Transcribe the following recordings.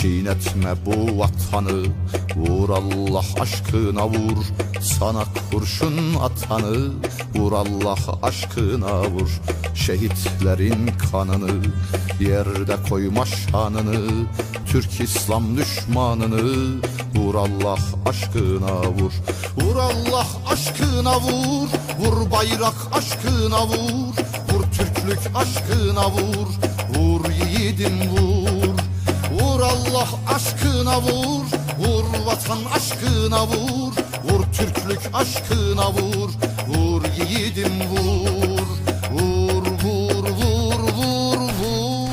Çiğnetme bu vatanı. Vur Allah aşkına vur Sana kurşun atanı. Vur Allah aşkına vur Şehitlerin kanını. Yerde koyma şanını Türk İslam düşmanını. Vur Allah aşkına vur. Vur Allah aşkına vur. Vur bayrak aşkına vur. Vur Türklük aşkına vur. Vur yiğidim vur Allah aşkına vur Vur vatan aşkına vur Vur Türklük aşkına vur Vur yiğidim vur Vur vur vur vur vur.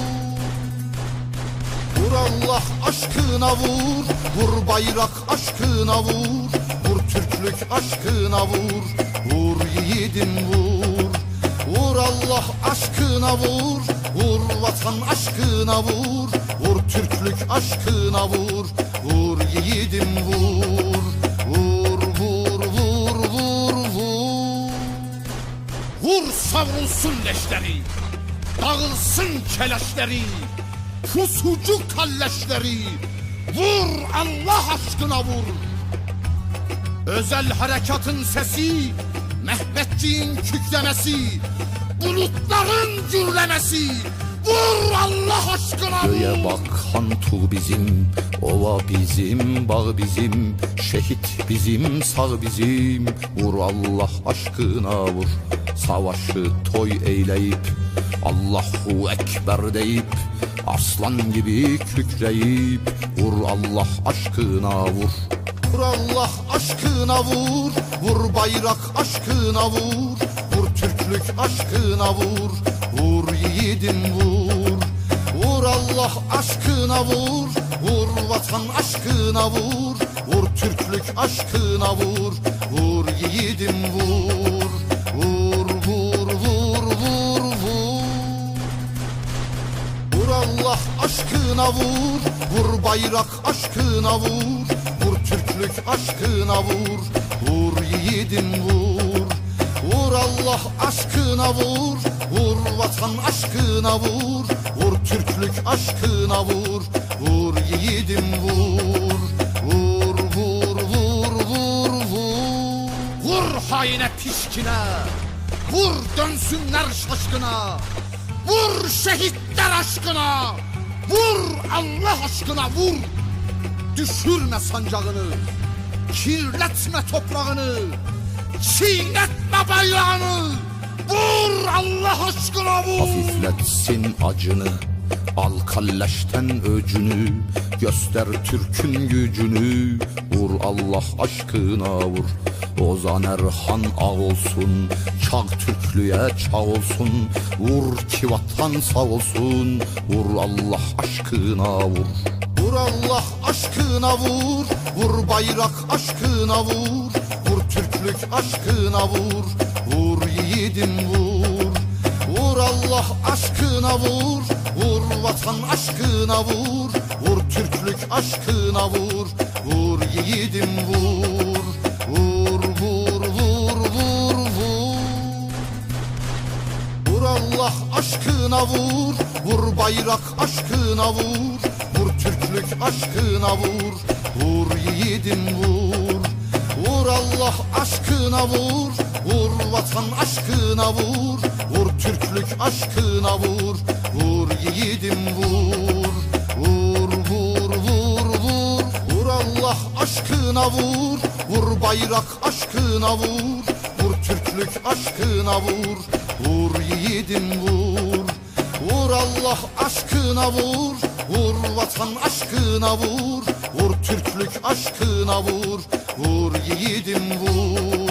Vur Allah aşkına vur Vur bayrak aşkına vur Vur Türklük aşkına vur Vur yiğidim vur Vur Allah aşkına vur Vur vatan aşkına vur Vur Türklük aşkına vur Vur yiğidim vur Vur vur vur vur vur. Vur savrulsun leşleri Dağılsın keleşleri Pusucu kalleşleri. Vur Allah aşkına vur. Özel harekatın sesi Mehmetçiğin küklemesi Bulutların gürlemesi. Vur Allah aşkına Göğe vur bak hantu bizim Ova bizim, bağ bizim Şehit bizim, sağ bizim. Vur Allah aşkına vur. Savaşı toy eyleyip Allahu Ekber deyip Aslan gibi kükreyip Vur Allah aşkına vur. Vur Allah aşkına vur Vur bayrak aşkına vur Vur Türklük aşkına vur Vur yiğidim vur. Vur Allah aşkına vur Vur vatan aşkına vur Vur Türklük aşkına vur Vur yiğidim vur. Vur vur vur vur vur. Vur Allah aşkına vur Vur bayrak aşkına vur Vur Türklük aşkına vur Vur yiğidim vur. Vur Allah aşkına vur. Vur vatan aşkına vur. Vur Türklük aşkına vur. Vur yiğidim vur. Vur vur vur vur vur. Vur haine pişkine. Vur dönsünler şaşkına. Vur şehitler aşkına. Vur Allah aşkına vur. Düşürme sancağını Kirletme toprağını Çiğnetme bayrağını. Vur Allah aşkına vur. Hafifletsin acını Al kalleşten öcünü Göster Türk'ün gücünü. Vur Allah aşkına vur. Ozan Erhan ağ olsun Çağ Türklüğe çağ olsun. Vur ki vatan sağ olsun. Vur Allah aşkına vur Vur Allah aşkına vur Vur bayrak aşkına vur Vur Türklük aşkına vur Vur yiğidim vur. Vur Allah aşkına vur Vur vatan aşkına vur Vur Türklük aşkına vur Vur yiğidim vur. Vur vur vur vur vur. Vur Allah aşkına vur Vur bayrak aşkına vur Vur aşkına vur Vur yiğidim vur. Vur Allah aşkına vur Vur vatan aşkına vur. Vur Türklük aşkına vur Vur yiğidim vur. Vur vur vur vur. Vur Allah aşkına vur Vur bayrak aşkına vur. Vur Türklük aşkına vur Vur yiğidim vur. Vur Allah aşkına vur Vur vatan aşkına vur Vur Türklük aşkına vur Vur yiğidim vur